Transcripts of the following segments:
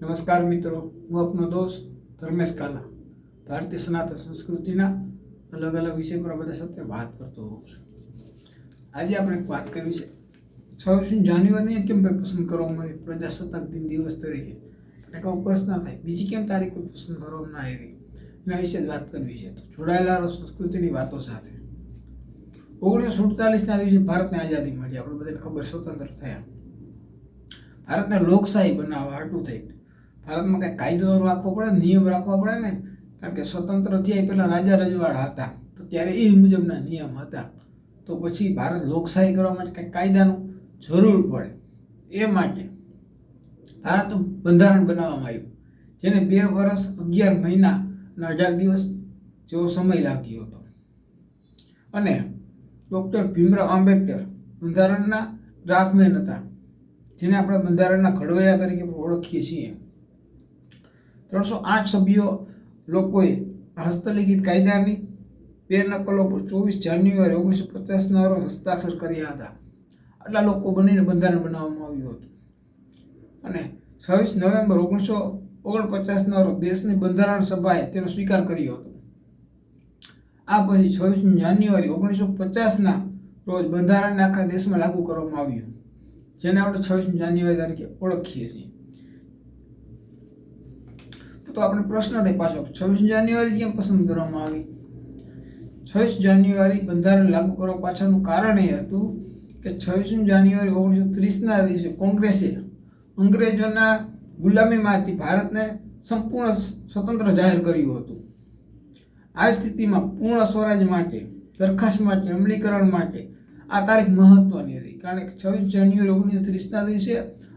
નમસ્કાર મિત્રો, હું આપનો દોસ્ત ધર્મેશ કાલા, ભારતીય સનાતન સંસ્કૃતિના અલગ અલગ વિષય પર બધા સાથે વાત કરતો હોઉં છું. આજે આપણે એક વાત કરવી છે. છવ્વીસમી જાન્યુઆરીને કેમ પસંદ કરવામાં આવી? પ્રજાસત્તાક દિન દિવસ તરીકે. એટલે કહું પ્રશ્ન થાય. બીજી કેમ તારીખો પસંદ કરવામાં ના આવી? એના વિશે જ વાત કરવી છે. તો જોડાયેલા સંસ્કૃતિની વાતો સાથે. ઓગણીસો સુડતાલીસના દિવસે ભારતને આઝાદી મળી. આપણે બધાને ખબર, સ્વતંત્ર થયા. ભારતને લોકશાહી બનાવવા હાટું થઈ. ભારતમાં કંઈ કાયદો રાખવો પડે, નિયમ રાખવા પડે ને? કારણ કે સ્વતંત્ર થયા પહેલાં રાજા રજવાડા હતા. તો ત્યારે એ મુજબના નિયમ હતા. તો પછી ભારત લોકશાહી કરવા માટે કંઈક કાયદાનું જરૂર પડે. એ માટે ભારત બંધારણ બનાવવામાં આવ્યું. જેને બે વર્ષ અગિયાર મહિના અને અઢાર દિવસ જેવો સમય લાગ્યો હતો. અને ડૉક્ટર ભીમરાવ આંબેડકર બંધારણના ડ્રાફ્ટમેન હતા. જેને આપણે બંધારણના ઘડવૈયા તરીકે ઓળખીએ છીએ. ત્રણસો આઠ સભ્યો લોકોએ હસ્તલિખિત કાયદાની બે નકલો પર ચોવીસ જાન્યુઆરી ઓગણીસો પચાસના રોજ હસ્તાક્ષર કર્યા હતા. આટલા લોકો બનીને બંધારણ બનાવવામાં આવ્યું હતું. અને છવ્વીસ નવેમ્બર ઓગણીસો ઓગણપચાસના રોજ દેશની બંધારણ સભાએ તેનો સ્વીકાર કર્યો હતો. આ પછી છવ્વીસમી જાન્યુઆરી ઓગણીસો પચાસના રોજ બંધારણને આખા દેશમાં લાગુ કરવામાં આવ્યું. જેને આપણે છવ્વીસ જાન્યુઆરી તરીકે ઓળખીએ છીએ. તો આપણે પ્રશ્ન થાય પાછો છવ્વીસ જાન્યુઆરી કેમ પસંદ કરવામાં આવી? છવ્વીસ જાન્યુઆરી બંધારણ લાગુ કરવા પાછળનું કારણ એ હતું કે છવ્વીસમી જાન્યુઆરી ઓગણીસો ત્રીસના દિવસે કોંગ્રેસે અંગ્રેજોના ગુલામીમાંથી ભારતને સંપૂર્ણ સ્વતંત્ર જાહેર કર્યું હતું. આ સ્થિતિમાં પૂર્ણ સ્વરાજ માટે, દરખાસ્ત માટે, અમલીકરણ માટે આ તારીખ મહત્વની હતી. કારણ કે છવ્વીસ જાન્યુઆરી ઓગણીસો ત્રીસના દિવસે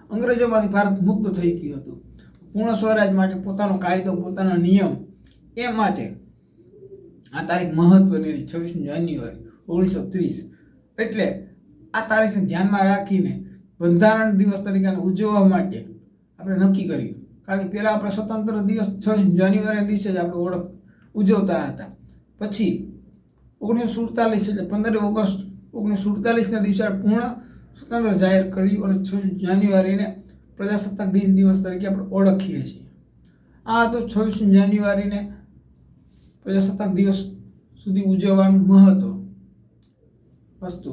અંગ્રેજોમાંથી ભારત મુક્ત થઈ ગયું હતું. પૂર્ણ સ્વરાજ માટે પોતાનો કાયદો, પોતાનો નિયમ એ માટે આ તારીખ મહત્વની હતી છવ્વીસમી જાન્યુઆરી ઓગણીસો ત્રીસ એટલે આ તારીખને ધ્યાનમાં રાખીને બંધારણ દિવસ તરીકે ઉજવવા માટે આપણે નક્કી કર્યું. કારણ કે પહેલાં આપણે સ્વતંત્ર દિવસ છવ્વીસ જાન્યુઆરીના દિવસે જ આપણે ઓળખ ઉજવતા હતા. પછી ઓગણીસો સુડતાલીસ એટલે પંદર ઓગસ્ટ ઓગણીસો સુડતાલીસના દિવસે પૂર્ણ સ્વતંત્ર જાહેર કર્યું અને છવ્વીસ જાન્યુઆરીને પ્રજાસત્તાક દિન દિવસ તરીકે આપણે ઓળખીએ છીએ. આ હતો છવ્વીસમી જાન્યુઆરીને પ્રજાસત્તાક દિવસ સુધી ઉજવવાનું મહત્વ વસ્તુ.